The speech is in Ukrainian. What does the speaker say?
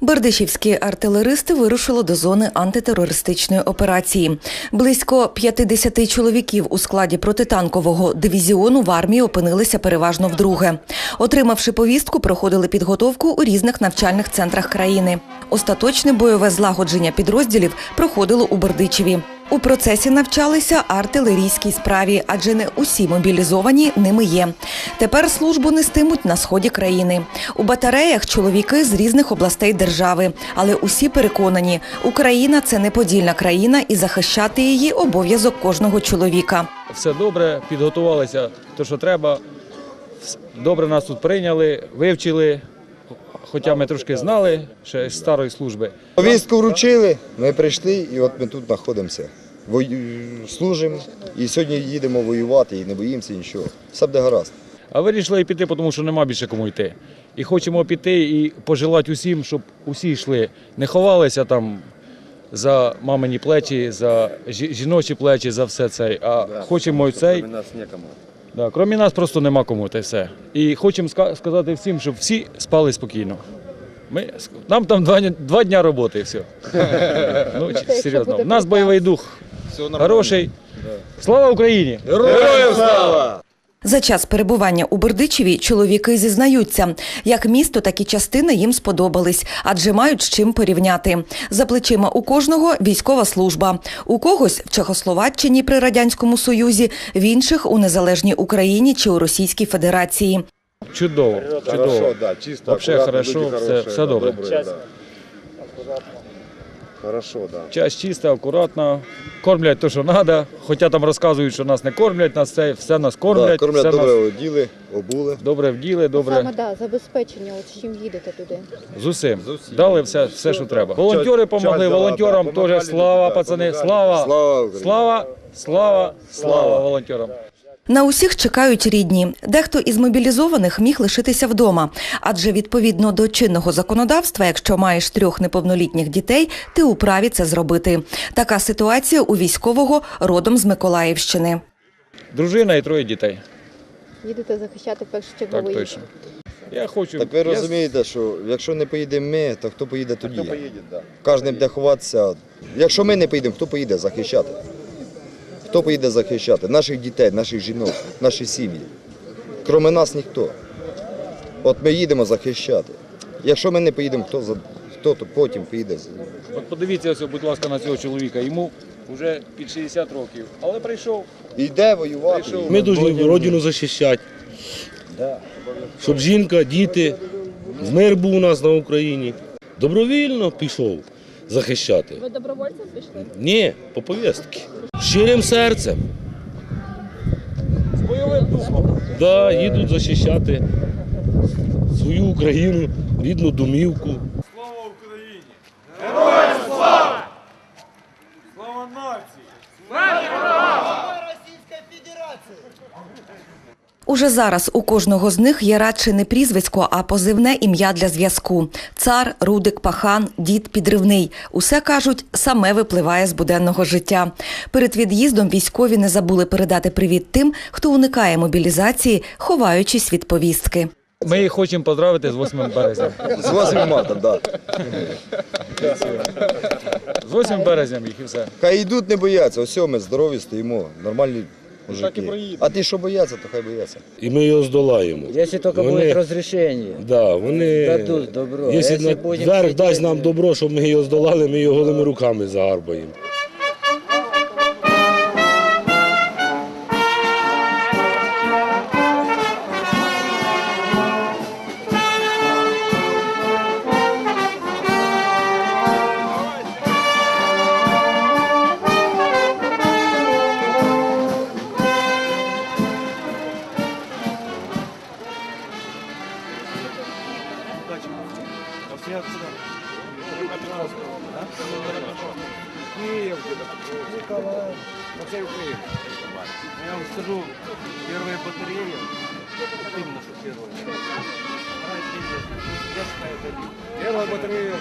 Бердичівські артилеристи вирушили до зони антитерористичної операції. Близько 50 чоловіків у складі протитанкового дивізіону в армії опинилися переважно вдруге. Отримавши повістку, проходили підготовку у різних навчальних центрах країни. Остаточне бойове злагодження підрозділів проходило у Бердичеві. У процесі навчалися артилерійській справі, адже не усі мобілізовані ними є. Тепер службу нестимуть на сході країни. У батареях чоловіки з різних областей держави, але усі переконані, Україна це неподільна країна і захищати її обов'язок кожного чоловіка. Все добре, підготувалися, то що треба. Добре нас тут прийняли, вивчили, хоча ми трошки знали ще з старої служби. Повістку вручили, ми прийшли і от ми тут знаходимося. Служимо і сьогодні їдемо воювати і не боїмося нічого. Все буде гаразд. А вирішили піти, тому що нема більше кому йти. І хочемо піти і пожелати усім, щоб усі йшли, не ховалися там за мамині плечі, за жіночі плечі, за все це. А хочемо цей. Да, крім нас просто нема кому, та й все. І хочемо ска- сказати всім, щоб всі спали спокійно. Ми, нам там два, дня- два дня роботи і все. ну, серйозно. У нас бойовий дух хороший. Слава Україні! Героям слава! За час перебування у Бердичеві чоловіки зізнаються, як місто, так і частини їм сподобались, адже мають з чим порівняти. За плечима у кожного військова служба. У когось в Чехословаччині при радянському союзі, в інших у незалежній Україні чи у Російській Федерації. Чудово, чудово. Хорошо, да, чисто, Вообще хорошо, все- все добре. Хорошо, да. Час чисто, акуратно. Кормлять те, що треба. Хоча там розказують, що нас не кормлять, нас все, все нас кормлять, Да, кормлять все добре нас оділи, обули. добре вділи, добре. Саме да, забезпечення, от з чим їдете туди. З усім. Дали все, все, що треба. Волонтери допомогли, волонтерам да, теж слава, пацани, слава, Слава слава, слава, слава волонтерам. На усіх чекають рідні. Дехто із мобілізованих міг лишитися вдома, адже відповідно до чинного законодавства, якщо маєш трьох неповнолітніх дітей, ти у праві це зробити. Така ситуація у військового родом з Миколаївщини. Дружина і троє дітей. Їдете захищати Так першочергово їх. точно. Я хочу. Так ви я- розумієте, що якщо не поїдемо ми, то хто поїде тоді? Хто поїде, да. Кожен буде ховатися. Якщо ми не поїдемо, хто поїде захищати? Хто поїде захищати? Наших дітей, наших жінок, наші сім'ї. Кроме нас ніхто. От ми їдемо захищати. Якщо ми не поїдемо, хто, за... хто то потім поїде? От подивіться, ось, будь ласка, на цього чоловіка. Йому вже під 60 років. Але прийшов. Йде воювати. Прийшов. Ми повинні родину захищати. Щоб жінка, діти, мир був у нас на Україні. Добровільно пішов захищати. Ви добровольцем пішли? Ні, по повістки. Щирим серцем. З бойовим духом. Да, їдуть захищати свою Україну, рідну домівку. Слава Україні! Героям слава! Слава нації! Уже зараз у кожного з них є радше не прізвисько, а позивне ім'я для зв'язку. Цар, Рудик, Пахан, дід підривний. Усе кажуть, саме випливає з буденного життя. Перед від'їздом військові не забули передати привіт тим, хто уникає мобілізації, ховаючись від повістки. Ми їх хочемо поздравити з 8 березня. З 8 марта, так. Да. З 8 березня їх і все. Хай йдуть, не бояться. Ось ми здорові стоїмо, нормальні так і мужики. А ті, що бояться, то хай бояться. І ми його здолаємо. Якщо тільки Вони- буде розрішення, Да, вони, Дадуть добро. Якщо якщо на- будем... дасть нам добро, щоб ми його здолали, ми його голими руками загарбаємо. задача. А все отсюда. Киев, Николаев, на всей Украине. Я вам скажу, первые батареи, именно что первые. Первая батарея